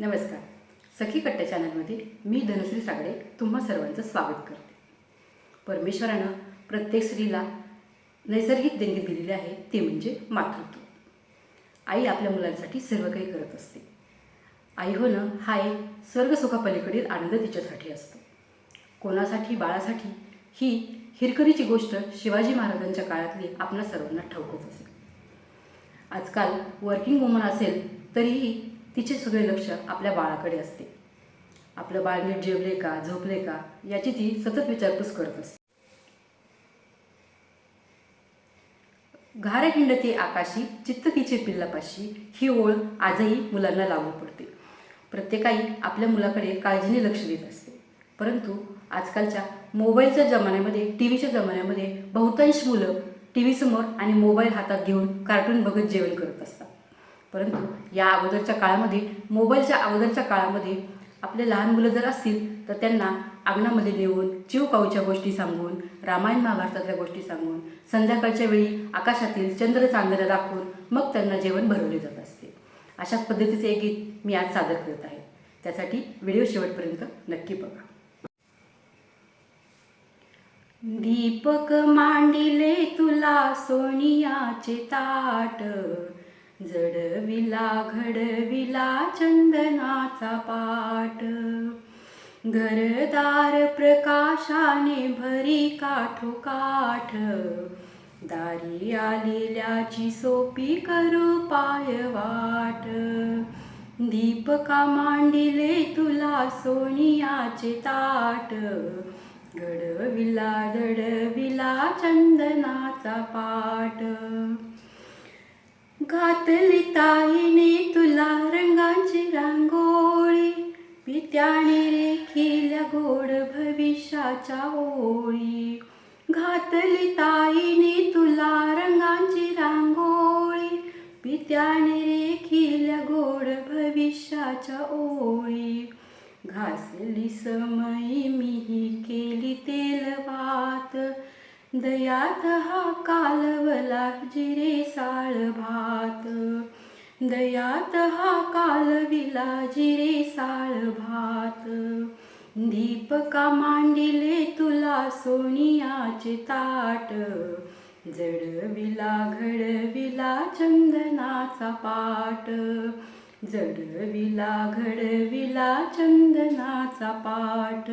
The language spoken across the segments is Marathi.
नमस्कार. सखी कट्ट्या चॅनलमध्ये मी धनश्री सागडे तुम्हा सर्वांचं स्वागत करते. परमेश्वरानं प्रत्येक स्त्रीला नैसर्गिक देणगी दिलेली आहे ते म्हणजे मातृत्व. आई आपल्या मुलांसाठी सर्व काही करत असते. आई होणं हा एक स्वर्गसुखापलीकडील आनंद तिच्यासाठी असतो. कोणासाठी बाळासाठी ही हिरकरीची गोष्ट शिवाजी महाराजांच्या काळातली आपल्या सर्वांना ठाऊकच असेल आजकाल वर्किंग वुमन असेल तरीही तिचे सगळे लक्ष आपल्या बाळाकडे असते. आपलं बाळ नीट जेवले का झोपले का याची ती सतत विचारपूस करत असते. घारे हिंडते आकाशी चित्त तिचे पिल्लापाशी ही ओळ आजही मुलांना लागू पडते. प्रत्येकाई आपल्या मुलाकडे काळजीने लक्ष देत असते. परंतु आजकालच्या मोबाईलच्या जमान्यामध्ये टी व्हीच्या जमान्यामध्ये बहुतांश मुलं टी व्हीसमोर आणि मोबाईल हातात घेऊन कार्टून बघत जेवण करत असतात. परंतु या अगोदरच्या काळामध्ये मोबाईलच्या अगोदरच्या काळामध्ये आपले लहान मुलं जर असतील तर त्यांना अंगणामध्ये नेऊन चिवकाऊच्या गोष्टी सांगून रामायण महाभारतातल्या गोष्टी सांगून संध्याकाळच्या वेळी आकाशातील चंद्र चांदण्या दाखवून मग त्यांना जेवण भरवले जात असते. अशाच पद्धतीचे एक गीत मी आज सादर करत आहे. त्यासाठी व्हिडिओ शेवटपर्यंत नक्की बघा. दीपक मांडिले तुला सोनियाचे ताट. जडविला घडविला चंदनाचा पाट घरदार प्रकाशाने भरी काठोकाठ दारी आलेल्याची सोपी करू पाय वाट. दीपका मांडिले तुला सोनियाचे ताट. घडविला दडविला चंदनाचा पाट घातली ताईने तुला रंगांची रांगोळी. पित्याने रेखिल्या गोड भविष्याच्या ओळी. घातली ताईने तुला रंगांची रांगोळी. पित्याने रेखिल्या गोड भविष्याच्या ओळी. घासली समयी मीही केली तेल दयात हा कालवला जिरे साळ भात. दयात हा कालविला जिरे साळ भात. दीपका मांडिले तुला सोनियाचे ताट. जडविला घडविला चंदनाचा पाट. जडविला घडविला चंदनाचा पाट.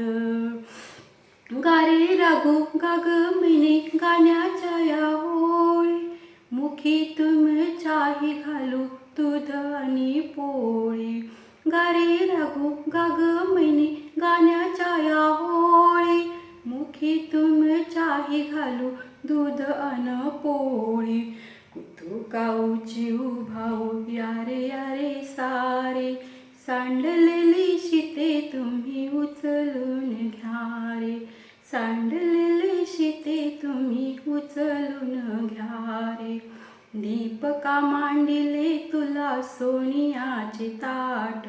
गारे रागो गाग मिने गाण्याच्या या होळी मुखी तुमच्याही घालू दूध आणि पोळी. गारे रागो गाग मिने गाण्याच्या या होळी मुखी तुमच्याही घालू दूध अन पोळी. कुतू काऊ चिऊ भाऊ यारे यारे सारे. सांडलेली शिते तुम्ही उचलून घ्या रे सांडलेली शिते तुम्ही उचलून घ्या रे दीपका मांडिले तुला सोनियाचे ताट.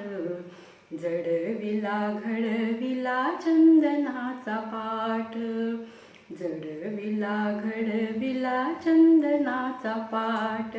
जडविला घडविला चंदनाचा पाठ जडविला घडविला चंदनाचा पाट.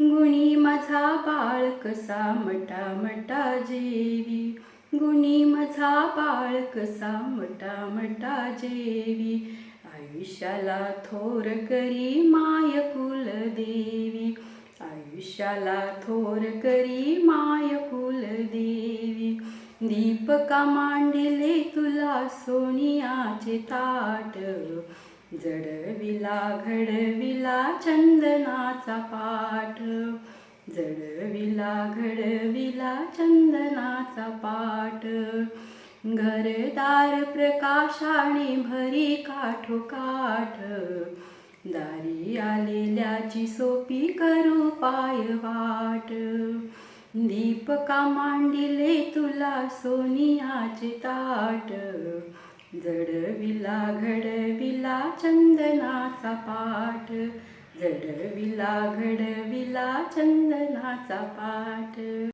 गुणी माझा बाळ कसा मटा मटा जेवी? गुणी माझा बाळ कसा मटा मटा जेवी? आयुष्याला थोर करी माय कुलदेवी. आयुष्याला थोर करी माय कुलदेवी. दीपका मांडिले तुला सोनियाचे ताट. जडविला घडविला चंदनाचा पाठ. जडविला घडविला चंदनाचा पाठ. घरदार प्रकाशाने भरी काठोकाठ. दारी आलेल्याची सोपी करू पाय वाट. दीपका मांडिले तुला सोनियाचे ताट. जडविला घडविला चंदनाचा पाठ. जडविला घडविला चंदनाचा पाठ.